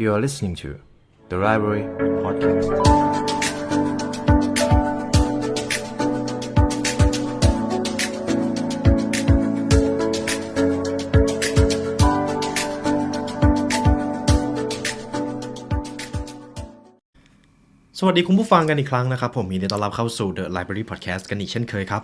You are listening to the Library Podcast. สวัสดีคุณผู้ฟังกันอีกครั้งนะครับ ผมยินดีต้อนรับเข้าสู่ The Library Podcast กันอีกเช่นเคยครับ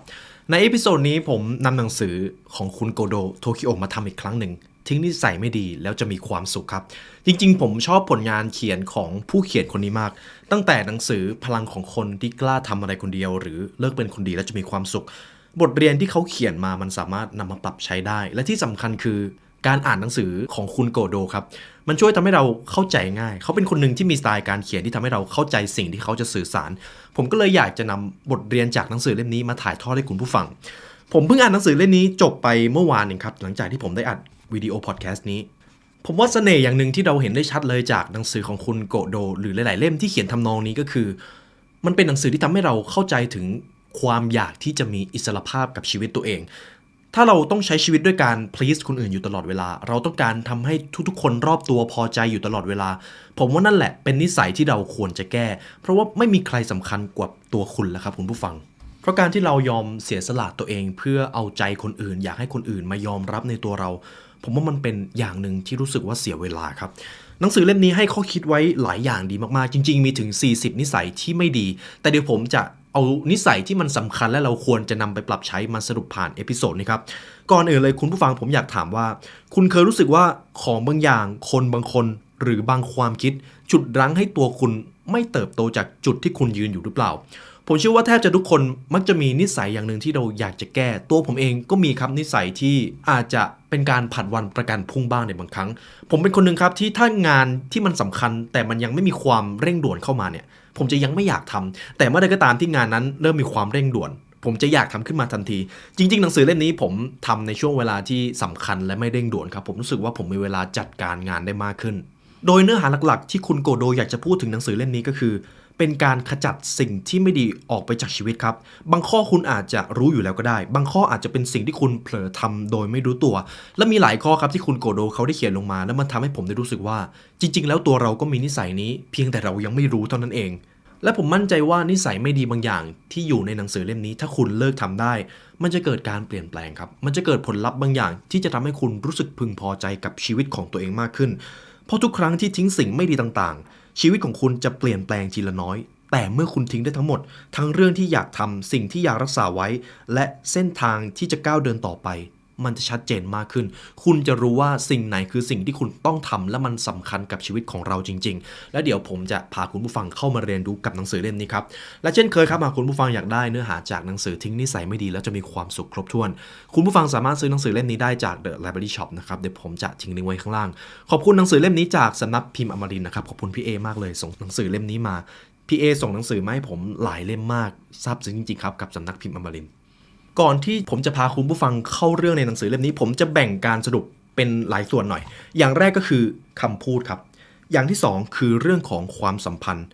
ในเอพิโซดนี้ผมนำหนังสือของคุณโกโดโทคิโอมาทำอีกครั้งหนึ่ง ทิ้งนิสัยไม่ดีแล้วจะมีความสุขครับ จริงๆ ผมชอบผลงานเขียนของผู้เขียนคนนี้มาก ตั้งแต่หนังสือพลังของคนที่กล้าทำอะไรคนเดียว หรือเลิกเป็นคนดีแล้วจะมีความสุข บทเรียนที่เขาเขียนมามันสามารถนำมาปรับใช้ได้ และที่สำคัญคือการอ่านหนังสือของคุณโกโดครับ มันช่วยทำให้เราเข้าใจง่าย เขาเป็นคนหนึ่งที่มีสไตล์การเขียนที่ทำให้เราเข้าใจสิ่งที่เขาจะสื่อสาร ผมก็เลยอยากจะนำบทเรียนจากหนังสือเล่มนี้มาถ่ายทอดให้คุณผู้ฟัง ผมเพิ่งอ่านหนังสือเล่มนี้จบไปเมื่อวานเองครับ หลังจากที่ผมได้อัด วิดีโอพอดแคสต์นี้ ผมว่าเสน่ห์อย่างหนึ่งที่เราเห็นได้ชัดเลยจากหนังสือของคุณโกโด หรือหลาย ๆ เล่มที่เขียนทำนองนี้ก็คือ มันเป็นหนังสือที่ทำให้เราเข้าใจถึงความอยากที่จะมีอิสรภาพกับชีวิตตัวเอง ถ้าเราต้องใช้ชีวิตด้วยการ please คนอื่นอยู่ตลอดเวลา เราต้องการทำให้ทุก ๆ คนรอบตัวพอใจอยู่ตลอดเวลา ผมว่านั่นแหละเป็นนิสัยที่เราควรจะแก้ เพราะว่าไม่มีใครสำคัญกว่าตัวคุณแล้วครับคุณผู้ฟังเพราะการที่เรายอมเสียสละตัวเองเพื่อเอาใจคนอื่น อยากให้คนอื่นมายอมรับในตัวเรา ผมว่ามันเป็นอย่างหนึ่งที่รู้สึกว่าเสียเวลาครับ หนังสือเล่มนี้ให้ข้อคิดไว้หลายอย่างดีมากๆ จริง ๆ มีถึง 40 นิสัยที่ไม่ดี แต่เดี๋ยวผมจะเอานิสัยที่มันสำคัญและเราควรจะนำไปปรับใช้มาสรุปผ่านเอพิโซดนี้ครับ ก่อนอื่นเลยคุณผู้ฟังผมอยากถามว่า คุณเคยรู้สึกว่าของบางอย่างคนบางคน หรือบางความคิดจุดรั้งให้ตัวคุณไม่เติบโตจากจุดที่คุณยืนอยู่หรือเปล่า ผมเชื่อว่าแทบจะทุกคนมักจะมีนิสัยอย่างหนึ่งที่เราอยากจะแก้ ตัวผมเองก็มีครับนิสัยที่อาจจะเป็นการผัดวันประกันพรุ่งบ้างในบางครั้ง ผมเป็นคนหนึ่งครับที่ถ้างานที่มันสำคัญ แต่มันยังไม่มีความเร่งด่วนเข้ามาเนี่ย ผมจะยังไม่อยากทำแต่เมื่อใดก็ตามที่งานนั้นเริ่มมีความเร่งด่วน ผมจะอยากทำขึ้นมาทันที จริง ๆ หนังสือเล่มนี้ผมทำในช่วงเวลาที่สำคัญและไม่เร่งด่วนครับ ผมรู้สึกว่าผมมีเวลาจัดการงานได้มากขึ้น โดยเนื้อหาหลักๆ ที่คุณโกโดอยากจะพูดถึงหนังสือเล่มนี้ก็คือ เป็นการขจัดสิ่งที่ไม่ดีออกไปจากชีวิตครับ บางข้อคุณอาจจะรู้อยู่แล้วก็ได้ บางข้ออาจจะเป็นสิ่งที่คุณเผลอทำโดยไม่รู้ตัว และมีหลายข้อครับที่คุณโกโดเขาได้เขียนลงมา แล้วมันทำให้ผมได้รู้สึกว่า จริง ๆ แล้วตัวเราก็มีนิสัยนี้ เพียงแต่เรายังไม่รู้เท่านั้นเอง และผมมั่นใจว่านิสัยไม่ดีบางอย่าง ที่อยู่ในหนังสือเล่มนี้ ถ้าคุณเลิกทำได้ มันจะเกิดการเปลี่ยนแปลงครับ มันจะเกิดผลลัพธ์บางอย่าง ที่จะทำให้คุณรู้สึกพึงพอใจกับชีวิตของตัวเองมากขึ้น เพราะทุกครั้งที่ทิ้งสิ่งไม่ดีต่างๆ ชีวิตของคุณจะเปลี่ยนแปลงทีละน้อย แต่เมื่อคุณทิ้งได้ทั้งหมด ทั้งเรื่องที่อยากทำสิ่งที่อยากรักษาไว้ และเส้นทางที่จะก้าวเดินต่อไป มันจะชัดเจนมากขึ้น คุณจะรู้ว่าสิ่งไหนคือสิ่งที่คุณต้องทำและมันสำคัญกับชีวิตของเราจริง ๆ และเดี๋ยวผมจะพาคุณผู้ฟังเข้ามาเรียนรู้กับหนังสือเล่มนี้ครับ และเช่นเคยครับหากคุณผู้ฟังอยากได้เนื้อหาจากหนังสือทิ้งนิสัยไม่ดีแล้วจะมีความสุขครบถ้วน คุณผู้ฟังสามารถซื้อหนังสือเล่มนี้ได้จาก The Library Shop นะครับ เดี๋ยวผมจะทิ้งลิงก์ไว้ข้างล่าง ขอบคุณหนังสือเล่มนี้จากสำนักพิมพ์อมรินนะครับ ขอบคุณพี่เอมากเลยส่งหนังสือเล่มนี้มา พี่เอส่งหนังสือมาให้ผมหลายเล่มมากซาบซึ้งจริงๆครับกับสำนักพิมพ์อมรินทร์ ก่อนที่ผมจะพาคุณผู้ฟังเข้าเรื่องในหนังสือเล่มนี้ ผมจะแบ่งการสรุปเป็นหลายส่วนหน่อย อย่างแรกก็คือคำพูดครับ อย่างที่สองคือเรื่องของความสัมพันธ์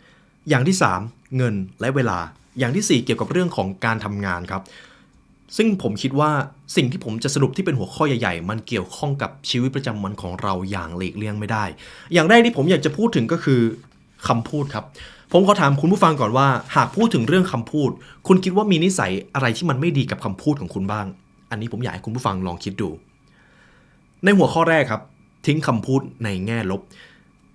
อย่างที่สามเงินและเวลา อย่างที่สี่เกี่ยวกับเรื่องของการทำงานครับ ซึ่งผมคิดว่าสิ่งที่ผมจะสรุปที่เป็นหัวข้อใหญ่ๆ มันเกี่ยวข้องกับชีวิตประจำวันของเราอย่างหลีกเลี่ยงไม่ได้ อย่างแรกที่ผมอยากจะพูดถึงก็คือคำพูดครับ ผมขอถามคุณผู้ฟังก่อนว่า หากพูดถึงเรื่องคำพูด คุณคิดว่ามีนิสัยอะไรที่มันไม่ดีกับคำพูดของคุณบ้าง อันนี้ผมอยากให้คุณผู้ฟังลองคิดดู ในหัวข้อแรกครับ ทิ้งคำพูดในแง่ลบ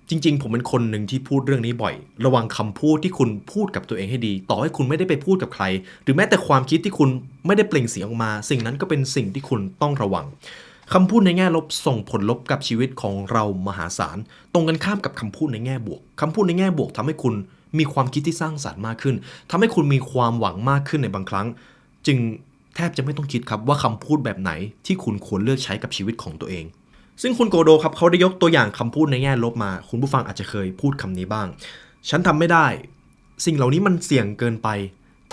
จริง ๆ ผมเป็นคนหนึ่งที่พูดเรื่องนี้บ่อย ระวังคำพูดที่คุณพูดกับตัวเองให้ดี ต่อให้คุณไม่ได้ไปพูดกับใคร หรือแม้แต่ความคิดที่คุณไม่ได้เปล่งเสียงออกมา สิ่งนั้นก็เป็นสิ่งที่คุณต้องระวังคำพูดในแง่ลบส่งผลลบกับชีวิตของเรามหาศาล ตรงกันข้ามกับคำพูดในแง่บวกคำพูดในแง่บวกทำให้คุณ มีความคิดที่สร้างสรรค์มากขึ้นทำให้คุณมีความหวังมากขึ้นในบางครั้ง จึงแทบจะไม่ต้องคิดครับว่าคำพูดแบบไหนที่คุณควรเลือกใช้กับชีวิตของตัวเอง ซึ่งคุณโกโดครับเขาได้ยกตัวอย่างคำพูดในแง่ลบมา คุณผู้ฟังอาจจะเคยพูดคำนี้บ้าง ฉันทำไม่ได้ สิ่งเหล่านี้มันเสี่ยงเกินไป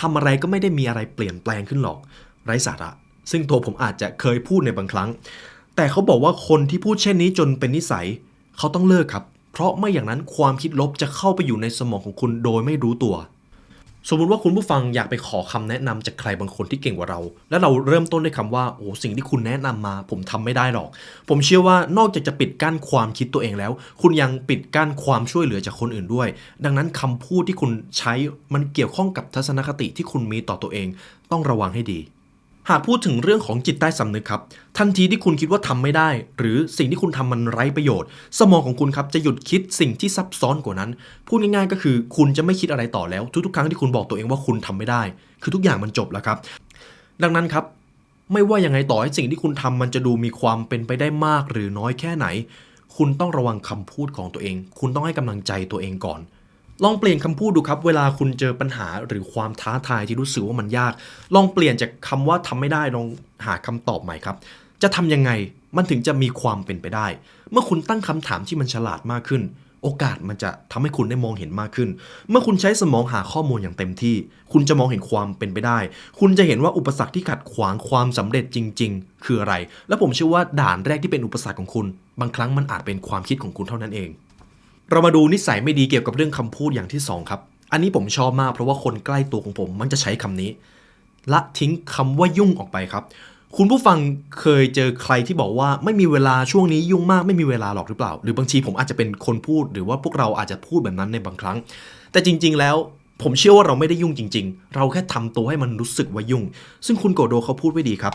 ทำอะไรก็ไม่ได้มีอะไรเปลี่ยนแปลงขึ้นหรอก ไร้สาระ ซึ่งตัวผมอาจจะเคยพูดในบางครั้ง แต่เขาบอกว่าคนที่พูดเช่นนี้จนเป็นนิสัย เขาต้องเลิกครับ เพราะไม่อย่างนั้นความคิดลบจะเข้าไปอยู่ในสมองของคุณโดยไม่รู้ตัว สมมุติว่าคุณผู้ฟังอยากไปขอคำแนะนำจากใครบางคนที่เก่งกว่าเรา แล้วเราเริ่มต้นด้วยคำว่าโอ้สิ่งที่คุณแนะนำมา ผมทำไม่ได้หรอก ผมเชื่อว่านอกจากจะปิดกั้นความคิดตัวเองแล้ว คุณยังปิดกั้นความช่วยเหลือจากคนอื่นด้วย ดังนั้นคำพูดที่คุณใช้มันเกี่ยวข้องกับทัศนคติที่คุณมีต่อตัวเอง ต้องระวังให้ดี หากพูดถึงเรื่องของจิตใต้สำนึกครับ ทันทีที่คุณคิดว่าทำไม่ได้ หรือสิ่งที่คุณทำมันไร้ประโยชน์ สมองของคุณครับจะหยุดคิดสิ่งที่ซับซ้อนกว่านั้น พูดง่ายๆ ก็คือคุณจะไม่คิดอะไรต่อแล้ว ทุกๆ ครั้งที่คุณบอกตัวเองว่าคุณทำไม่ได้ คือทุกอย่างมันจบแล้วครับ ดังนั้นครับ ไม่ว่ายังไงต่อให้สิ่งที่คุณทำมันจะดูมีความเป็นไปได้มากหรือน้อยแค่ไหน คุณต้องระวังคำพูดของตัวเอง คุณต้องให้กำลังใจตัวเองก่อน ลองเปลี่ยนคำพูดดูครับ เวลาคุณเจอปัญหาหรือความท้าทายที่รู้สึกว่ามันยาก ลองเปลี่ยนจากคำว่าทำไม่ได้ลองหาคำตอบใหม่ครับ จะทำยังไงมันถึงจะมีความเป็นไปได้ เมื่อคุณตั้งคำถามที่มันฉลาดมากขึ้น โอกาสมันจะทำให้คุณได้มองเห็นมากขึ้น เมื่อคุณใช้สมองหาข้อมูลอย่างเต็มที่ คุณจะมองเห็นความเป็นไปได้ คุณจะเห็นว่าอุปสรรคที่ขัดขวางความสำเร็จจริง ๆ คืออะไร และผมเชื่อว่าด่านแรกที่เป็นอุปสรรคของคุณ บางครั้งมันอาจเป็นความคิดของคุณเท่านั้นเอง เรามาดูนิสัยไม่ดีเกี่ยวกับเรื่องคำพูดอย่างที่ 2 ครับ อันนี้ผมชอบมากเพราะว่าคนใกล้ตัวของผมมักจะใช้คำนี้ ละทิ้งคำว่ายุ่งออกไปครับ คุณผู้ฟังเคยเจอใครที่บอกว่าไม่มีเวลาช่วงนี้ยุ่งมากไม่มีเวลาหรอกหรือเปล่า หรือบางทีผมอาจจะเป็นคนพูดหรือว่าพวกเราอาจจะพูดแบบนั้นในบางครั้ง แต่จริง ๆ แล้วผมเชื่อว่าเราไม่ได้ยุ่งจริง ๆ เราแค่ทำตัวให้มันรู้สึกว่ายุ่ง ซึ่งคุณโกโดเขาพูดไว้ดีครับ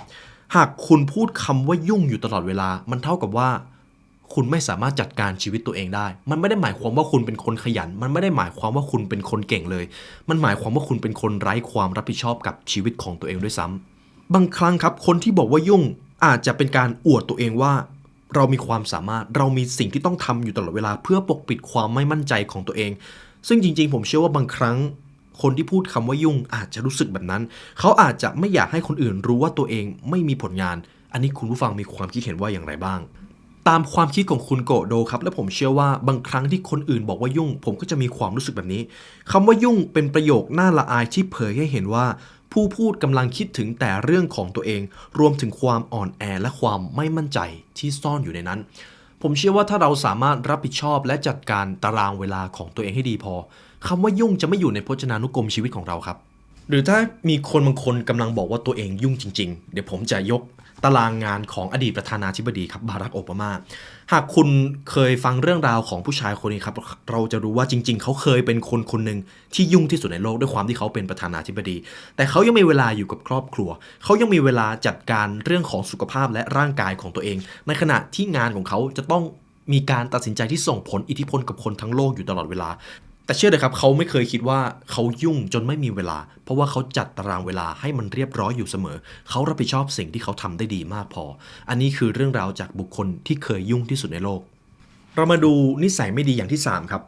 หากคุณพูดคำว่ายุ่งอยู่ตลอดเวลา มันเท่ากับว่า คุณไม่สามารถจัดการชีวิตตัวเองได้ มันไม่ได้หมายความว่าคุณเป็นคนขยัน มันไม่ได้หมายความว่าคุณเป็นคนเก่งเลย มันหมายความว่าคุณเป็นคนไร้ความรับผิดชอบกับชีวิตของตัวเองด้วยซ้ำบางครั้งครับ คนที่บอกว่ายุ่งอาจจะเป็นการอวดตัวเองว่า เรามีความสามารถ เรามีสิ่งที่ต้องทำอยู่ตลอดเวลา เพื่อปกปิดความไม่มั่นใจของตัวเอง ซึ่งจริง ๆ ผมเชื่อว่าบางครั้ง คนที่พูดคำว่ายุ่งอาจจะรู้สึกแบบนั้น เขาอาจจะไม่อยากให้คนอื่นรู้ว่าตัวเองไม่มีผลงาน อันนี้คุณผู้ฟังมีความคิดเห็นว่าอย่างไรบ้าง ตามความคิดของคุณโกโดครับ และผมเชื่อว่าบางครั้งที่คนอื่นบอกว่ายุ่ง ผมก็จะมีความรู้สึกแบบนี้คำว่ายุ่งเป็นประโยคน่าละอายที่เผยให้เห็นว่า ผู้พูดกำลังคิดถึงแต่เรื่องของตัวเอง รวมถึงความอ่อนแอและความไม่มั่นใจที่ซ่อนอยู่ในนั้น ผมเชื่อว่าถ้าเราสามารถรับผิดชอบและจัดการตารางเวลาของตัวเองให้ดีพอคำว่ายุ่งจะไม่อยู่ในพจนานุกรมชีวิตของเราครับ หรือถ้ามีคนบางคนกำลังบอกว่าตัวเองยุ่งจริง ๆ เดี๋ยวผมจะยกตารางงานของอดีตประธานาธิบดีครับบารักโอบามา หากคุณเคยฟังเรื่องราวของผู้ชายคนนี้ครับ เราจะรู้ว่าจริง ๆ เขาเคยเป็นคนคนหนึ่งที่ยุ่งที่สุดในโลกด้วยความที่เขาเป็นประธานาธิบดี แต่เขายังมีเวลาอยู่กับครอบครัว เขายังมีเวลาจัดการเรื่องของสุขภาพและร่างกายของตัวเอง ในขณะที่งานของเขาจะต้องมีการตัดสินใจที่ส่งผลอิทธิพลกับคนทั้งโลกอยู่ตลอดเวลา แต่เชื่อเลยครับเขาไม่เคยคิดว่าเขายุ่งจนไม่มีเวลา เพราะว่าเขาจัดตารางเวลาให้มันเรียบร้อยอยู่เสมอ เขารับผิดชอบสิ่งที่เขาทำได้ดีมากพอ อันนี้คือเรื่องราวจากบุคคลที่เคยยุ่งที่สุดในโลก เรามาดูนิสัยไม่ดีอย่างที่ 3 ครับ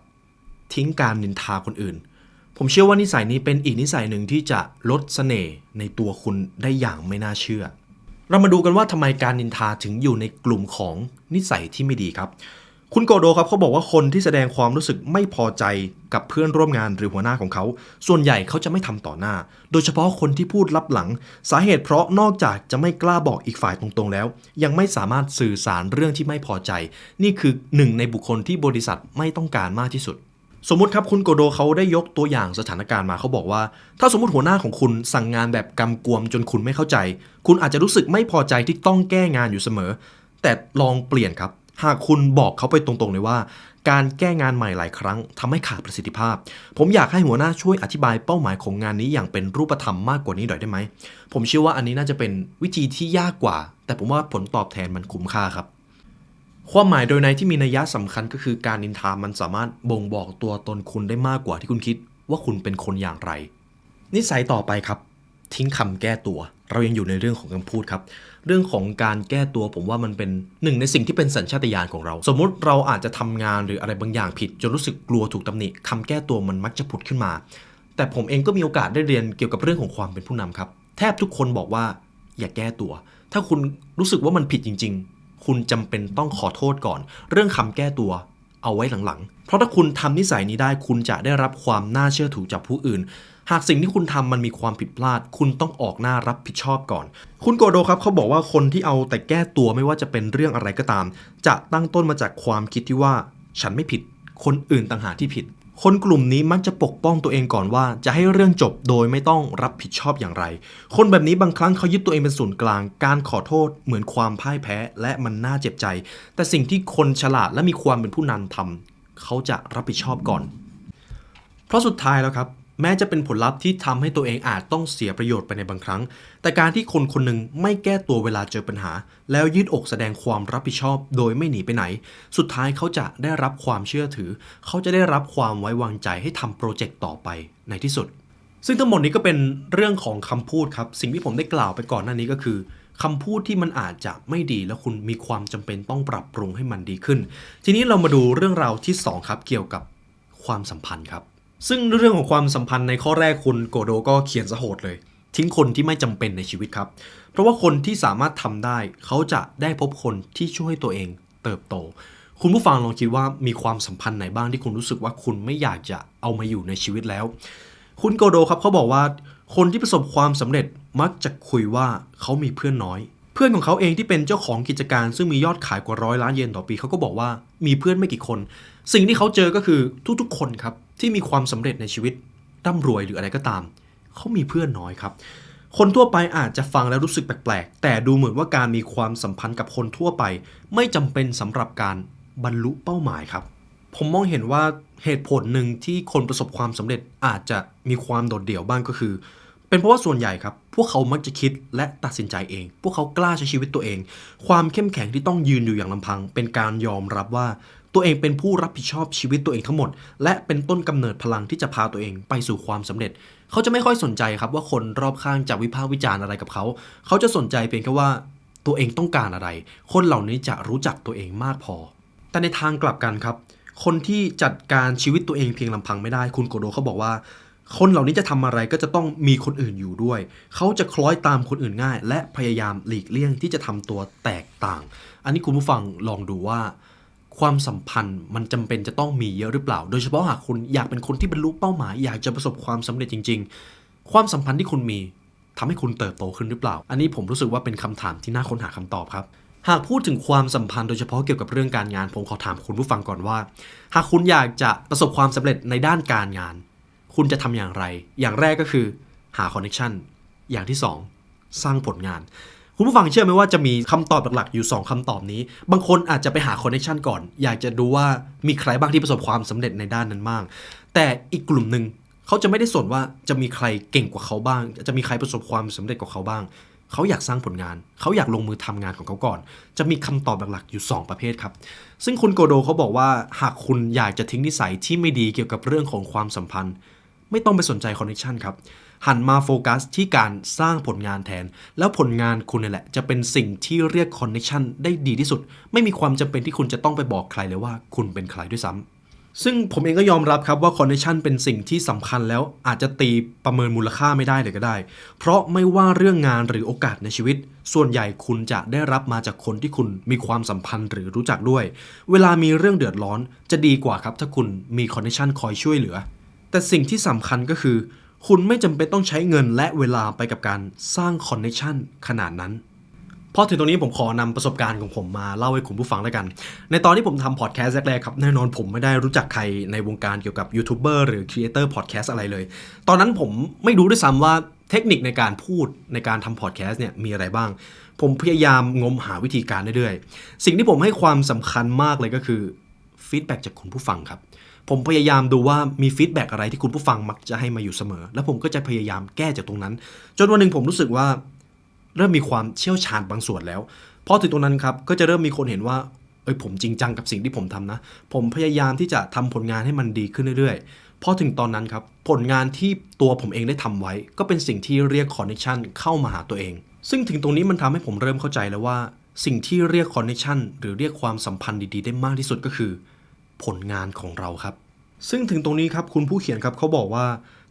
ทิ้งการนินทาคนอื่น ผมเชื่อว่านิสัยนี้เป็นอีกนิสัยหนึ่งที่จะลดเสน่ห์ในตัวคุณได้อย่างไม่น่าเชื่อ เรามาดูกันว่าทำไมการนินทาถึงอยู่ในกลุ่มของนิสัยที่ไม่ดีครับ คุณโกโดครับเขาบอกว่าคนที่แสดงความรู้สึกไม่พอใจกับเพื่อนร่วมงานหรือหัวหน้าของเขา ส่วนใหญ่เขาจะไม่ทำต่อหน้า โดยเฉพาะคนที่พูดลับหลัง สาเหตุเพราะนอกจากจะไม่กล้าบอกอีกฝ่ายตรงๆแล้ว ยังไม่สามารถสื่อสารเรื่องที่ไม่พอใจ นี่คือหนึ่งในบุคคลที่บริษัทไม่ต้องการมากที่สุด สมมติครับคุณโกโดเขาได้ยกตัวอย่างสถานการณ์มาเขาบอกว่า ถ้าสมมติหัวหน้าของคุณสั่งงานแบบกำกวมจนคุณไม่เข้าใจ คุณอาจจะรู้สึกไม่พอใจที่ต้องแก้งานอยู่เสมอ แต่ลองเปลี่ยนครับ หากคุณบอกเขาไปตรงๆเลยว่า การแก้งานใหม่หลายครั้งทำให้ขาดประสิทธิภาพ ผมอยากให้หัวหน้าช่วยอธิบายเป้าหมายของงานนี้อย่างเป็นรูปธรรมมากกว่านี้หน่อยได้ไหม ผมเชื่อว่าอันนี้น่าจะเป็นวิธีที่ยากกว่า แต่ผมว่าผลตอบแทนมันคุ้มค่าครับความหมายโดยในที่มีนัยยะสำคัญก็คือการนินทามันสามารถบ่งบอกตัวตนคุณได้มากกว่าที่คุณคิด ว่าคุณเป็นคนอย่างไร นิสัยต่อไปครับ ทิ้งคำแก้ตัว เรายังอยู่ในเรื่องของคำพูดครับ เรื่องของการแก้ตัวผมว่ามันเป็นหนึ่งในสิ่งที่เป็นสัญชาตญาณของเรา สมมุติเราอาจจะทำงานหรืออะไรบางอย่างผิดจนรู้สึกกลัวถูกตำหนิคำแก้ตัวมันมักจะผุดขึ้นมา แต่ผมเองก็มีโอกาสได้เรียนเกี่ยวกับเรื่องของความเป็นผู้นำครับ แทบทุกคนบอกว่าอย่าแก้ตัว ถ้าคุณรู้สึกว่ามันผิดจริง ๆ คุณจำเป็นต้องขอโทษก่อน เรื่องคำแก้ตัว เอาไว้หลังๆ เพราะถ้าคุณทำนิสัยนี้ได้คุณจะได้รับความน่าเชื่อถือจากผู้อื่น หากสิ่งที่คุณทำมันมีความผิดพลาด คุณต้องออกหน้ารับผิดชอบก่อน คุณโกโดครับเขาบอกว่าคนที่เอาแต่แก้ตัวไม่ว่าจะเป็นเรื่องอะไรก็ตาม จะตั้งต้นมาจากความคิดที่ว่า ฉันไม่ผิด คนอื่นต่างหากที่ผิด คนกลุ่มนี้มักจะปกป้องตัวเองก่อนว่า จะให้เรื่องจบโดยไม่ต้องรับผิดชอบอย่างไร คนแบบนี้บางครั้งเขายึดตัวเองเป็นศูนย์กลาง การขอโทษเหมือนความพ่ายแพ้และมันน่าเจ็บใจ แต่สิ่งที่คนฉลาดและมีความเป็นผู้นำทำเขาจะรับผิดชอบก่อน เพราะสุดท้ายแล้วครับ แม้จะเป็นผลลัพธ์ที่ทำให้ตัวเองอาจต้องเสียประโยชน์ไปในบางครั้ง แต่การที่คนคนหนึ่งไม่แก้ตัวเวลาเจอปัญหา แล้วยืดอกแสดงความรับผิดชอบ โดยไม่หนีไปไหน สุดท้ายเขาจะได้รับความเชื่อถือ เขาจะได้รับความไว้วางใจให้ทำโปรเจกต์ต่อไปในที่สุด ซึ่งทั้งหมดนี้ก็เป็นเรื่องของคำพูดครับ สิ่งที่ผมได้กล่าวไปก่อนหน้านี้ก็คือคำพูดที่มันอาจจะไม่ดีแล้วคุณมีความจำเป็นต้องปรับปรุงให้มันดีขึ้น ทีนี้เรามาดูเรื่องราวที่สองครับเกี่ยวกับความสัมพันธ์ครับ ซึ่งเรื่องของความสัมพันธ์ในข้อแรกคุณโกโดก็เขียนสะโหดเลย ทิ้งคนที่ไม่จำเป็นในชีวิตครับ เพราะว่าคนที่สามารถทำได้ เขาจะได้พบคนที่ช่วยตัวเองเติบโต คุณผู้ฟังลองคิดว่ามีความสัมพันธ์ไหนบ้างที่คุณรู้สึกว่าคุณไม่อยากจะเอามาอยู่ในชีวิตแล้ว คุณโกโดครับเขาบอกว่า คนที่ประสบความสำเร็จมักจะคุยว่าเขามีเพื่อนน้อย เพื่อนของเขาเองที่เป็นเจ้าของกิจการ ซึ่งมียอดขายกว่าร้อยล้านเยนต่อปีเขาก็บอกว่ามีเพื่อนไม่กี่คน สิ่งที่เขาเจอก็คือทุกๆ คนครับที่มีความสำเร็จในชีวิตร่ำรวยหรืออะไรก็ตาม เขามีเพื่อนน้อยครับ คนทั่วไปอาจจะฟังแล้วรู้สึกแปลกๆ แต่ดูเหมือนว่าการมีความสัมพันธ์กับคนทั่วไป ไม่จำเป็นสำหรับการบรรลุเป้าหมายครับ ผมมองเห็นว่าเหตุผลหนึ่งที่คนประสบความสำเร็จอาจจะมีความโดดเดี่ยวบ้างก็คือ เป็นเพราะว่าส่วนใหญ่ครับ พวกเขามักจะคิดและตัดสินใจเอง พวกเขากล้าใช้ชีวิตตัวเอง ความเข้มแข็งที่ต้องยืนอยู่อย่างลำพัง เป็นการยอมรับว่า ตัวเองเป็นผู้รับผิดชอบชีวิตตัวเองทั้งหมด และเป็นต้นกำเนิดพลังที่จะพาตัวเองไปสู่ความสำเร็จ เขาจะไม่ค่อยสนใจครับว่าคนรอบข้างจะวิพากษ์วิจารณ์อะไรกับเขา เขาจะสนใจเพียงแค่ว่าตัวเองต้องการอะไร คนเหล่านี้จะรู้จักตัวเองมากพอ แต่ในทางกลับกันครับ คนที่จัดการชีวิตตัวเองเพียงลำพังไม่ได้ คุณโกโดเขาบอกว่า คนเหล่านี้จะทำอะไรก็จะต้องมีคนอื่นอยู่ด้วย เขาจะคล้อยตามคนอื่นง่าย และพยายามหลีกเลี่ยงที่จะทำตัวแตกต่าง อันนี้คุณผู้ฟังลองดูว่า ความสัมพันธ์มันจำเป็นจะต้องมีเยอะหรือเปล่า โดยเฉพาะหากคุณอยากเป็นคนที่บรรลุเป้าหมาย อยากจะประสบความสำเร็จจริง ๆ ความสัมพันธ์ที่คุณมีทำให้คุณเติบโตขึ้นหรือเปล่า อันนี้ผมรู้สึกว่าเป็นคำถามที่น่าค้นหาคำตอบครับ หากพูดถึงความสัมพันธ์โดยเฉพาะเกี่ยวกับเรื่องการงาน ผมขอถามคุณผู้ฟังก่อนว่า หากคุณอยากจะประสบความสำเร็จในด้านการงาน คุณจะทำอย่างไร อย่างแรกก็คือ หาคอนเนคชันอย่างที่สองสร้างผลงาน คุณผู้ฟังเชื่อไหมว่าจะมีคำตอบหลักๆอยู่ 2คำตอบนี้ บางคนอาจจะไปหาคอนเนคชันก่อน อยากจะดูว่ามีใครบ้างที่ประสบความสำเร็จในด้านนั้นบ้าง แต่อีกกลุ่มหนึ่งเขาจะไม่ได้สนว่าจะมีใครเก่งกว่าเขาบ้าง จะมีใครประสบความสำเร็จกว่าเขาบ้าง เขาอยากสร้างผลงาน เขาอยากลงมือทำงานของเขาก่อน จะมีคำตอบหลักๆอยู่ 2 ประเภทครับ ซึ่งคุณโกโดเขาบอกว่าหากคุณอยากจะทิ้งนิสัยที่ไม่ดีเกี่ยวกับเรื่องของความสัมพันธ์ ไม่ต้องไปสนใจคอนเนคชันครับ หันมาโฟกัสที่การสร้างผลงานแทน แล้วผลงานคุณนี่แหละ จะเป็นสิ่งที่เรียกคอนเนคชันได้ดีที่สุด ไม่มีความจำเป็นที่คุณจะต้องไปบอกใครเลยว่าคุณเป็นใครด้วยซ้ำซึ่งผมเองก็ยอมรับครับว่าคอนเนคชันเป็นสิ่งที่สำคัญแล้วอาจจะตีประเมินมูลค่าไม่ได้เลยก็ได้ เพราะไม่ว่าเรื่องงานหรือโอกาสในชีวิต ส่วนใหญ่คุณจะได้รับมาจากคนที่คุณมีความสัมพันธ์หรือรู้จักด้วย เวลามีเรื่องเดือดร้อนจะดีกว่าครับถ้าคุณมีคอนเนคชันคอยช่วยเหลือ แต่สิ่งที่สำคัญก็คือ คุณไม่จำเป็นต้องใช้เงินและเวลาไปกับการสร้างคอนเนคชันขนาดนั้นพอถึงตรงนี้ผมขอนำประสบการณ์ของผมมาเล่าให้คุณผู้ฟังแล้วกัน ในตอนที่ผมทำพอดแคสต์แรกๆครับ แน่นอนผมไม่ได้รู้จักใครในวงการเกี่ยวกับยูทูบเบอร์หรือครีเอเตอร์พอดแคสต์อะไรเลย ตอนนั้นผมไม่รู้ด้วยซ้ำว่าเทคนิคในการพูดในการทำพอดแคสต์เนี่ยมีอะไรบ้าง ผมพยายามงมหาวิธีการเรื่อยๆ สิ่งที่ผมให้ความสำคัญมากเลยก็คือฟีดแบ็จากคุณผู้ฟังครับ ผมพยายามดูว่ามีฟีดแบ็กอะไรที่คุณผู้ฟังมักจะให้มาอยู่เสมอ แล้วผมก็จะพยายามแก้จากตรงนั้น จนวันหนึ่งผมรู้สึกว่า เริ่มมีความเชี่ยวชาญบางส่วนแล้วพอถึงตรงนั้นครับก็จะเริ่มมีคนเห็นว่าเอ้ยผมจริงจังกับสิ่งที่ผมทำนะ ผมพยายามที่จะทำผลงานให้มันดีขึ้นเรื่อยๆพอถึงตอนนั้นครับผลงานที่ตัวผมเองได้ทำไว้ ก็เป็นสิ่งที่เรียกคอนเนคชันเข้ามาหาตัวเอง ซึ่งถึงตรงนี้มันทำให้ผมเริ่มเข้าใจแล้วว่า สิ่งที่เรียกคอนเนคชันหรือเรียกความสัมพันธ์ดีๆ ได้มากที่สุดก็คือ ผลงานของเราครับ ซึ่งถึงตรงนี้ครับคุณผู้เขียนครับเขาบอกว่า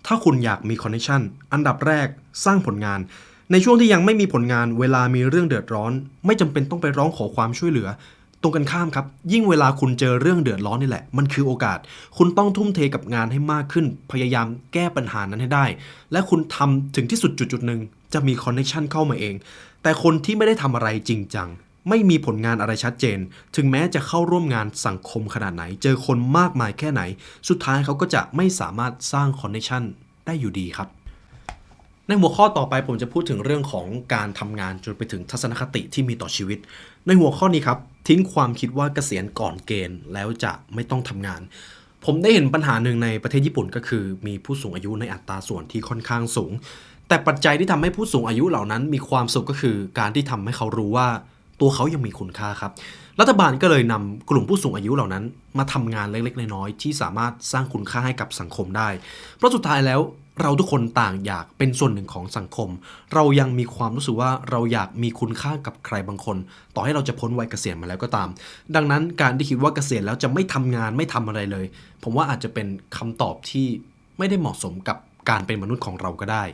ถ้าคุณอยากมีคอนเนคชันอันดับแรกสร้างผลงาน ในช่วงที่ยังไม่มีผลงานเวลามีเรื่องเดือดร้อน ไม่จำเป็นต้องไปร้องขอความช่วยเหลือ ตรงกันข้ามครับ ยิ่งเวลาคุณเจอเรื่องเดือดร้อนนี่แหละ มันคือโอกาส คุณต้องทุ่มเทกับงานให้มากขึ้น พยายามแก้ปัญหานั้นให้ได้ และคุณทำถึงที่สุดจุดจุดหนึ่งจะมีคอนเนคชันเข้ามาเอง แต่คนที่ไม่ได้ทำอะไรจริงจัง ไม่มีผลงานอะไรชัดเจน ถึงแม้จะเข้าร่วมงานสังคมขนาดไหน เจอคนมากมายแค่ไหน สุดท้ายเขาก็จะไม่สามารถสร้างคอนเนคชันได้อยู่ดีครับ ในหัวข้อต่อไปผมจะพูดถึงเรื่องของการทำงานจนไปถึงทัศนคติที่มีต่อชีวิต ในหัวข้อนี้ครับทิ้งความคิดว่าเกษียณก่อนเกณฑ์แล้วจะไม่ต้องทำงานผมได้เห็นปัญหาหนึ่งในประเทศญี่ปุ่นก็คือ มีผู้สูงอายุในอัตราส่วนที่ค่อนข้างสูง แต่ปัจจัยที่ทำให้ผู้สูงอายุเหล่านั้นมีความสุขก็คือ การที่ทำให้เขารู้ว่า ตัวเขายังมีคุณค่าครับ รัฐบาลก็เลยนำกลุ่มผู้สูงอายุเหล่านั้น มาทำงานเล็กๆน้อยๆที่สามารถสร้างคุณค่าให้กับสังคมได้ เพราะสุดท้ายแล้วเราทุกคนต่างอยากเป็นส่วนหนึ่งของสังคม เรายังมีความรู้สึกว่าเราอยากมีคุณค่ากับใครบางคน ต่อให้เราจะพ้นวัยเกษียณมาแล้วก็ตาม ดังนั้นการที่คิดว่าเกษียณแล้วจะไม่ทำงานไม่ทำอะไรเลย ผมว่าอาจจะเป็นคำตอบที่ไม่ได้เหมาะสมกับการเป็นมนุษย์ของเราก็ได้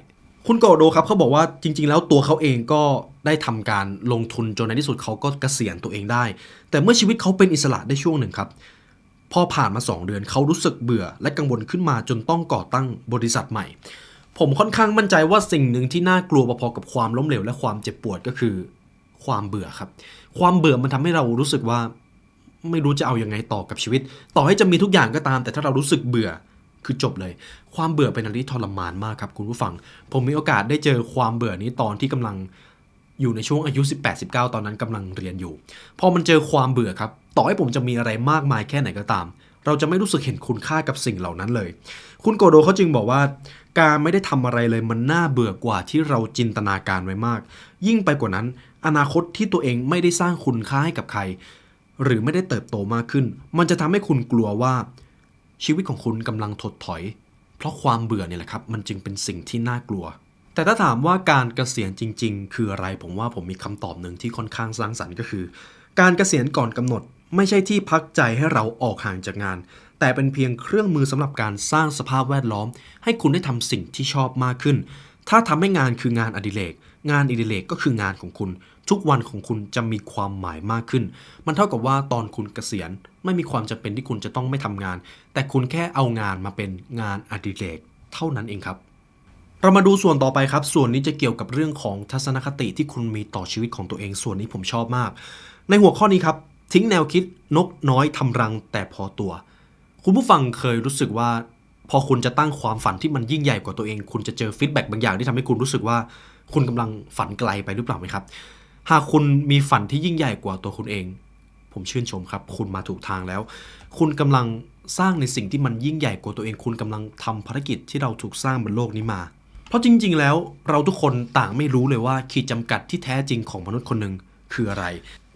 คุณโกโดครับเขาบอกว่าจริง ๆ แล้วตัวเขาเองก็ได้ทำการลงทุนจนในที่สุดเขาก็เกษียณตัวเองได้ แต่เมื่อชีวิตเขาเป็นอิสระได้ช่วงหนึ่งครับ พอผ่านมา 2 เดือนเขารู้สึกเบื่อ และกังวลขึ้นมาจนต้องก่อตั้งบริษัทใหม่ ผมค่อนข้างมั่นใจว่าสิ่งหนึ่งที่น่ากลัวพอๆกับความล้มเหลวและความเจ็บปวดก็คือ ความเบื่อครับ ความเบื่อมันทำให้เรารู้สึกว่า ไม่รู้จะเอาอยัางไงต่อกับชีวิต ต่อให้จะมีทุกอย่างก็ตาม แต่ถ้าเรารู้สึกเบื่อ คือจบเลย ความเบื่อเป็นอะไรที่ทรมานมากครับคุณผู้ฟัง ผมมีโอกาสได้เจอความเบื่อนี้ตอนที่กำลังอยู่ในช่วงอายุ 18-19 ตอนนั้นกำลังเรียนอยู่ พอมันเจอความเบื่อครับ ต่อให้ผมจะมีอะไรมากมายแค่ไหนก็ตาม เราจะไม่รู้สึกเห็นคุณค่ากับสิ่งเหล่านั้นเลย คุณโกโดเขาจึงบอกว่า การไม่ได้ทำอะไรเลยมันน่าเบื่อกว่าที่เราจินตนาการไว้มาก ยิ่งไปกว่านั้น อนาคตที่ตัวเองไม่ได้สร้างคุณค่าให้กับใคร หรือไม่ได้เติบโตมากขึ้น มันจะทำให้คุณกลัวว่า ชีวิตของคุณกำลังถดถอย เพราะความเบื่อเนี่ยแหละครับ มันจึงเป็นสิ่งที่น่ากลัว แต่ถ้าถามว่าการเกษียณจริง ๆ คืออะไรผมว่าผมมีคำตอบหนึ่งที่ค่อนข้างสร้างสรรค์ก็คือ การเกษียณก่อนกำหนด ไม่ใช่ที่พักใจให้เราออกห่างจากงาน แต่เป็นเพียงเครื่องมือสำหรับการสร้างสภาพแวดล้อม ให้คุณได้ทำสิ่งที่ชอบมากขึ้น ถ้าทำให้งานคืองานอดิเรกงานอดิเรกก็คืองานของคุณ ทุกวันของคุณจะมีความหมายมากขึ้น มันเท่ากับว่าตอนคุณเกษียณ ไม่มีความจำเป็นที่คุณจะต้องไม่ทำงาน แต่คุณแค่เอางานมาเป็นงานอดิเรกเท่านั้นเองครับ เรามาดูส่วนต่อไปครับ ส่วนนี้จะเกี่ยวกับเรื่องของทัศนคติที่คุณมีต่อชีวิตของตัวเอง ส่วนนี้ผมชอบมาก ในหัวข้อนี้ครับ ทิ้งแนวคิดนกน้อยทำรังแต่พอตัว คุณผู้ฟังเคยรู้สึกว่า พอคุณจะตั้งความฝันที่มันยิ่งใหญ่กว่าตัวเอง คุณจะเจอฟีดแบ็กบางอย่างที่ทำให้คุณรู้สึกว่า คุณกำลังฝันไกลไปหรือเปล่าไหมครับ หากคุณมีฝันที่ยิ่งใหญ่กว่าตัวคุณเอง ผมชื่นชมครับ คุณมาถูกทางแล้ว คุณกำลังสร้างในสิ่งที่มันยิ่งใหญ่กว่าตัวเอง คุณกำลังทำภารกิจที่เราถูกสร้างบนโลกนี้มา เพราะจริง ๆ แล้วเราทุกคนต่างไม่รู้เลยว่าขีดจำกัดที่แท้จริงของมนุษย์คนหนึ่งคืออะไร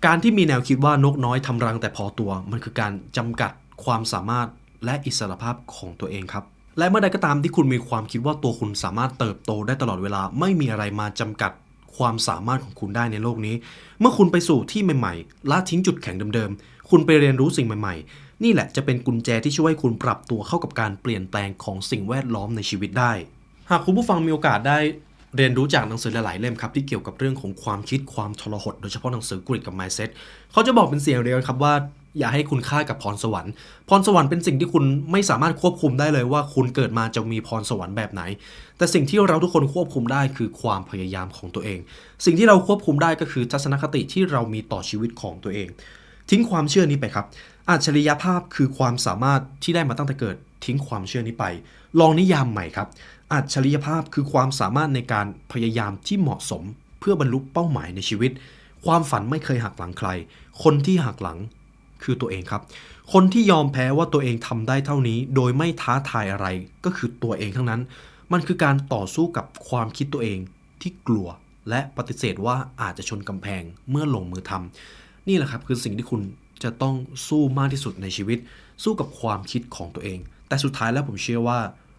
การที่มีแนวคิดว่านกน้อยทำรังแต่พอตัว มันคือการจำกัดความสามารถและอิสรภาพของตัวเองครับ และเมื่อใดก็ตามที่คุณมีความคิดว่าตัวคุณสามารถเติบโตได้ตลอดเวลา ไม่มีอะไรมาจำกัด ความสามารถของคุณได้ในโลกนี้ เมื่อคุณไปสู่ที่ใหม่ๆละทิ้งจุดแข็งเดิมๆ คุณไปเรียนรู้สิ่งใหม่ๆ นี่แหละจะเป็นกุญแจที่ช่วยคุณปรับตัวเข้ากับการเปลี่ยนแปลงของสิ่งแวดล้อมในชีวิตได้ หากคุณผู้ฟังมีโอกาสได้เรียนรู้จากหนังสือหลายๆเล่มครับที่เกี่ยวกับเรื่องของความคิดความทรหดโดยเฉพาะหนังสือกริดกับ mindset เขาจะบอกเป็นเสียงเดียวกันครับว่า อย่าให้คุณค่ากับพรสวรรค์ พรสวรรค์เป็นสิ่งที่คุณไม่สามารถควบคุมได้เลยว่าคุณเกิดมาจะมีพรสวรรค์แบบไหน แต่สิ่งที่เราทุกคนควบคุมได้คือความพยายามของตัวเอง สิ่งที่เราควบคุมได้ก็คือทัศนคติที่เรามีต่อชีวิตของตัวเอง ทิ้งความเชื่อนี้ไปครับอัจฉริยภาพคือความสามารถที่ได้มาตั้งแต่เกิดทิ้งความเชื่อนี้ไป ลองนิยามใหม่ครับอัจฉริยภาพคือความสามารถในการพยายามที่เหมาะสม เพื่อบรรลุเป้าหมายในชีวิต ความฝันไม่เคยหักหลังใคร คนที่หักหลัง คือตัวเองครับ คนที่ยอมแพ้ว่าตัวเองทำได้เท่านี้ โดยไม่ท้าทายอะไรก็คือตัวเองทั้งนั้น มันคือการต่อสู้กับความคิดตัวเองที่กลัวและปฏิเสธว่าอาจจะชนกำแพงเมื่อลงมือทำนี่แหละครับคือสิ่งที่คุณจะต้องสู้มากที่สุดในชีวิต สู้กับความคิดของตัวเอง แต่สุดท้ายแล้วผมเชื่อว่า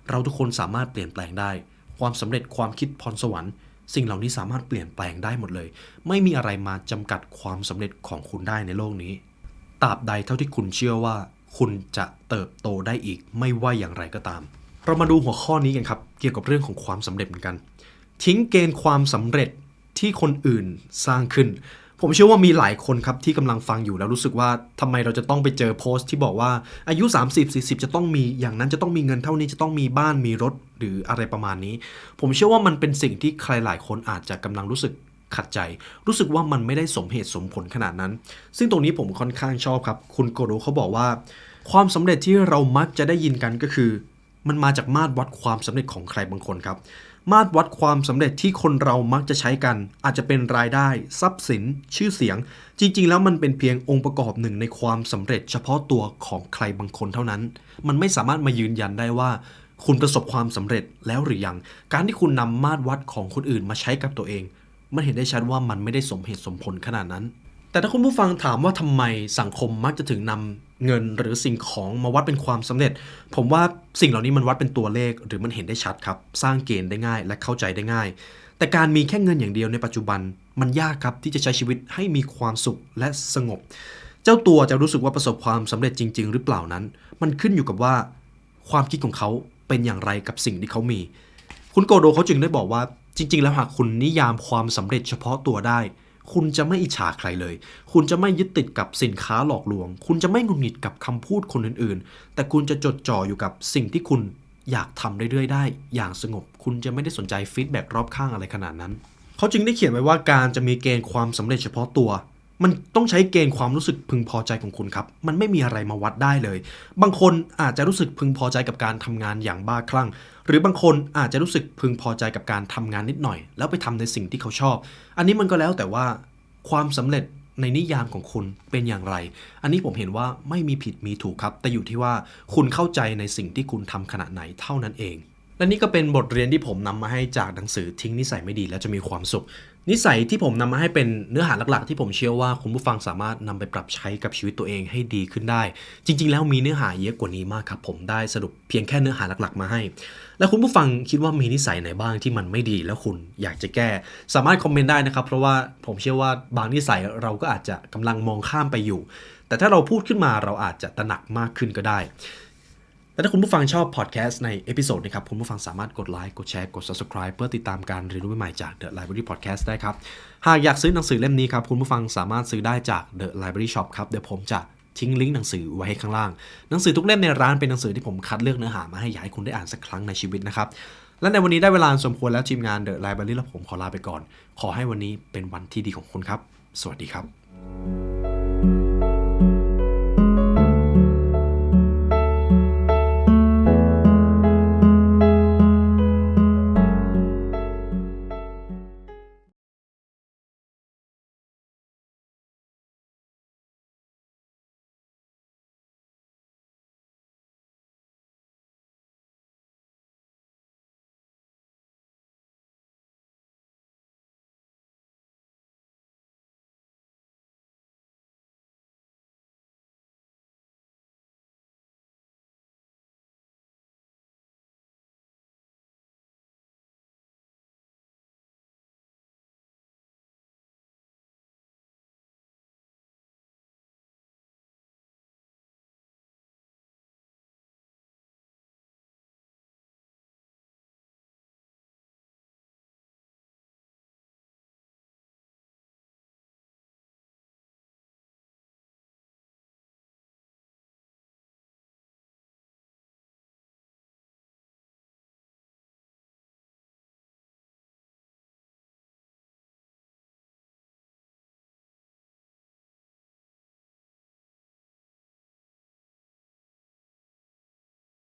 เราทุกคนสามารถเปลี่ยนแปลงได้ ความสำเร็จความคิดพรสวรรค์ สิ่งเหล่านี้สามารถเปลี่ยนแปลงได้หมดเลย ไม่มีอะไรมาจำกัดความสำเร็จของคุณได้ในโลกนี้ ตราบใดเท่าที่คุณเชื่อว่า คุณจะเติบโตได้อีกไม่ว่าอย่างไรก็ตาม เรามาดูหัวข้อนี้กันครับ เกี่ยวกับเรื่องของความสำเร็จเหมือนกัน ทิ้งเกณฑ์ความสำเร็จที่คนอื่นสร้างขึ้น ผมเชื่อว่ามีหลายคนครับที่กำลังฟังอยู่แล้วรู้สึกว่าทำไมเราจะต้องไปเจอโพสต์ที่บอกว่าอายุ 30 40 จะต้องมีอย่างนั้นจะต้องมีเงินเท่านี้จะต้องมีบ้านมีรถหรืออะไรประมาณนี้ ผมเชื่อว่ามันเป็นสิ่งที่ใครหลายคนอาจจะกำลังรู้สึก ขัดใจ รู้สึกว่ามันไม่ได้สมเหตุสมผลขนาดนั้น ซึ่งตรงนี้ผมค่อนข้างชอบครับ คุณโกโดเขาบอกว่า ความสำเร็จที่เรามักจะได้ยินกันก็คือ มันมาจากมาตรวัดความสำเร็จของใครบางคนครับ มาตรวัดความสำเร็จที่คนเรามักจะใช้กัน อาจจะเป็นรายได้ ทรัพย์สิน ชื่อเสียง จริง ๆ แล้วมันเป็นเพียงองค์ประกอบหนึ่งในความสำเร็จ เฉพาะตัวของใครบางคนเท่านั้น มันไม่สามารถมายืนยันได้ว่าคุณประสบความสำเร็จแล้วหรือยัง การที่คุณนำมาตรวัดของคนอื่นมาใช้กับตัวเอง มันเห็นได้ชัดว่ามันไม่ได้สมเหตุสมผลขนาดนั้น แต่ถ้าคุณผู้ฟังถามว่าทำไมสังคมมักจะถึงนำเงินหรือสิ่งของมาวัดเป็นความสำเร็จ ผมว่าสิ่งเหล่านี้มันวัดเป็นตัวเลขหรือมันเห็นได้ชัดครับ สร้างเกณฑ์ได้ง่ายและเข้าใจได้ง่าย แต่การมีแค่เงินอย่างเดียวในปัจจุบัน มันยากครับที่จะใช้ชีวิตให้มีความสุขและสงบ เจ้าตัวจะรู้สึกว่าประสบความสำเร็จจริง ๆ หรือเปล่านั้น มันขึ้นอยู่กับว่า ความคิดของเขาเป็นอย่างไรกับสิ่งที่เขามี คุณโกโดเขาจึงได้บอกว่า จริง ๆ แล้วหากคุณนิยามความสำเร็จเฉพาะตัวได้ คุณจะไม่อิจฉาใครเลย คุณจะไม่ยึดติดกับสินค้าหลอกลวง คุณจะไม่งุนหงิดกับคำพูดคนอื่นๆ แต่คุณจะจดจ่ออยู่กับสิ่งที่คุณอยากทำเรื่อยๆ ได้ อย่างสงบ คุณจะไม่ได้สนใจฟีดแบ็กรอบข้างอะไรขนาดนั้น เขาจึงได้เขียนไว้ว่าการจะมีเกณฑ์ความสำเร็จเฉพาะตัว มันต้องใช้เกณฑ์ความรู้สึกพึงพอใจของคุณครับ มันไม่มีอะไรมาวัดได้เลย บางคนอาจจะรู้สึกพึงพอใจกับการทำงานอย่างบ้าคลั่ง หรือบางคนอาจจะรู้สึกพึงพอใจกับการทำงานนิดหน่อย แล้วไปทำในสิ่งที่เขาชอบ อันนี้มันก็แล้วแต่ว่าความสำเร็จในนิยามของคุณเป็นอย่างไร อันนี้ผมเห็นว่าไม่มีผิดมีถูกครับ แต่อยู่ที่ว่าคุณเข้าใจในสิ่งที่คุณทำขณะไหนเท่านั้นเอง และนี่ก็เป็นบทเรียนที่ผมนำมาให้จากหนังสือทิ้งนิสัยไม่ดีแล้วจะมีความสุข นิสัยที่ผมนำมาให้เป็นเนื้อหาหลักๆ ที่ผมเชื่อว่าคุณผู้ฟังสามารถนำไปปรับใช้กับชีวิตตัวเองให้ดีขึ้นได้ จริง ๆ แล้วมีเนื้อหาเยอะกว่านี้มากครับผมได้สรุปเพียงแค่เนื้อหาหลักๆ มาให้ แล้วคุณผู้ฟังคิดว่ามีนิสัยไหนบ้างที่มันไม่ดีแล้วคุณอยากจะแก้ สามารถคอมเมนต์ได้นะครับเพราะว่าผมเชื่อว่าบางนิสัยเราก็อาจจะกำลังมองข้ามไปอยู่ แต่ถ้าเราพูดขึ้นมาเราอาจจะตระหนักมากขึ้นก็ได้ และถ้าคุณผู้ฟังชอบพอดแคสต์ในเอพิโซดนี้ครับ คุณผู้ฟังสามารถกดไลค์ กดแชร์ กด subscribe เพื่อติดตามการเรียนรู้ใหม่ๆจาก The Library Podcast ได้ครับ หากอยากซื้อหนังสือเล่มนี้ครับ คุณผู้ฟังสามารถซื้อได้จาก The Library Shop ครับ เดี๋ยวผมจะทิ้งลิงก์หนังสือไว้ให้ข้างล่าง หนังสือทุกเล่มในร้านเป็นหนังสือที่ผมคัดเลือกเนื้อหามาให้อยากให้คุณได้อ่านสักครั้งในชีวิตนะครับ และในวันนี้ได้เวลาสมควรแล้วทีมงาน The Library และผมขอลาไปก่อน ขอให้วันนี้เป็นวันที่ดีของคุณครับ สวัสดีครับ